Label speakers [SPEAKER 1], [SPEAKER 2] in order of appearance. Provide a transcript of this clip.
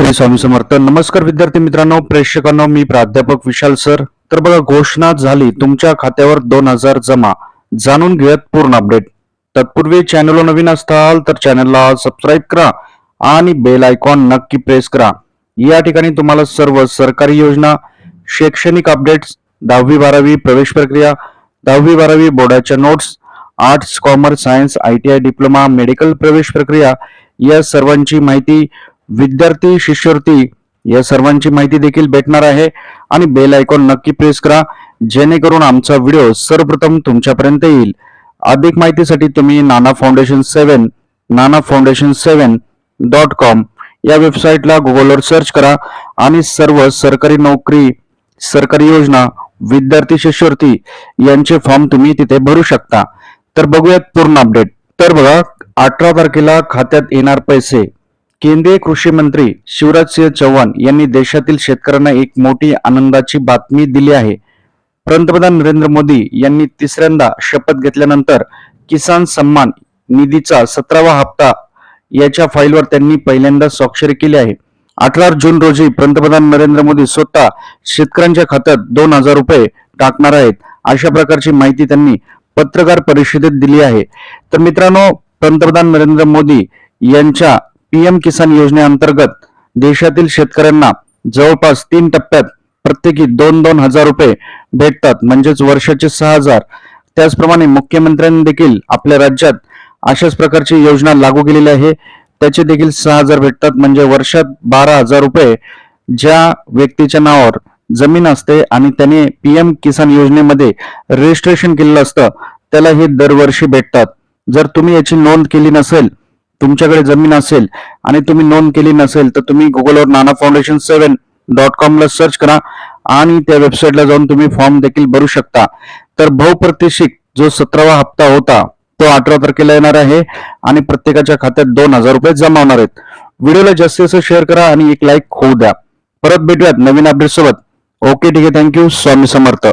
[SPEAKER 1] श्री स्वामी समर्थ. नमस्कार विद्यार्थी मित्रांनो प्रेक्षकांनो मी प्राध्यापक विशाल सर. तर बघा घोषणा झाली. तुमच्या खात्यावर दोन हजार जमा. जाणून घेऊयात पूर्ण अपडेट. तत्पूर्वी चॅनलवर नवीन असताल तर चॅनलला सबस्क्राईब करा आणि बेल आयकॉन नक्की प्रेस करा. या ठिकाणी तुम्हाला सर्व सरकारी योजना शैक्षणिक अपडेट्स दहावी बारावी प्रवेश प्रक्रिया दहावी बारावी बोर्डाच्या notes arts commerce science I T I diploma medical प्रवेश प्रक्रिया या सर्वांची माहिती विद्यार्थी शिष्यवृत्ती या सर्वांची माहिती देखील भेटणार आहे. आणि बेल आयकॉन नक्की प्रेस करा जेणेकरून आमचा व्हिडिओ सर्वप्रथम तुमच्यापर्यंत येईल. अधिक माहितीसाठी तुम्ही Nana foundation seven Nana foundation seven dot com या वेबसाईटला गुगलवर सर्च करा. आणि सर्व सरकारी नोकरी सरकारी योजना विद्यार्थी शिष्यवृत्ती यांचे फॉर्म तुम्ही तिथे भरू शकता. तर बघूयात पूर्ण अपडेट तर बघा अठरा तारखेला खात्यात येणार पैसे. केंद्रीय कृषी मंत्री शिवराज सिंह चौहान यांनी देशातील शेतकऱ्यांना एक मोठी आनंदाची बातमी दिली आहे. पंतप्रधान नरेंद्र मोदी यांनी तिसऱ्यांदा शपथ घेतल्यानंतर किसान सन्मान निधीचा सतरावा हप्ता याच्या फाईलवर त्यांनी पहिल्यांदा स्वाक्षरी केली आहे. अठरा जून रोजी पंतप्रधान नरेंद्र मोदी स्वतः शेतकऱ्यांच्या खात्यात दोन हजार रुपये टाकणार आहेत. अशा प्रकारची माहिती त्यांनी पत्रकार परिषदेत दिली आहे. तर मित्रांनो पंतप्रधान नरेंद्र मोदी यांच्या पीएम किसान योजनेअंतर्गत देशातील शेतकऱ्यांना जवळपास तीन टप्प्यात प्रत्येकी दोन दोन हजार रुपये भेटतात म्हणजेच वर्षाचे सहा हजार. त्याचप्रमाणे मुख्यमंत्र्यांनी देखील आपल्या राज्यात अशाच प्रकारची योजना लागू केलेली आहे. त्याचे देखील सहा हजार भेटतात म्हणजे वर्षात बारा हजार रुपये ज्या व्यक्तीच्या नावावर जमीन असते आणि त्याने पीएम किसान योजनेमध्ये रजिस्ट्रेशन केलेलं असतं त्याला हे दरवर्षी भेटतात. जर तुम्ही याची नोंद केली नसेल तुमच्याकडे जमीन असेल आणि तुम्ही नोंद केली नसेल तर तुम्ही गुगलवर नाना फाउंडेशन सेवन डॉट कॉमला सर्च करा आणि त्या वेबसाईटला जाऊन तुम्ही फॉर्म देखील भरू शकता. तर बहुप्रतिक्षित जो सतरावा हप्ता होता तो अठरा तारखेला येणार आहे आणि प्रत्येकाच्या खात्यात दोन हजार रुपये जमा होणार आहेत. व्हिडिओला जास्तीत जास्त शेअर करा आणि एक लाईक होऊ द्या. परत भेटूयात नवीन अपडेट सोबत. ओके ठीक आहे. Thank you Swami Samarth.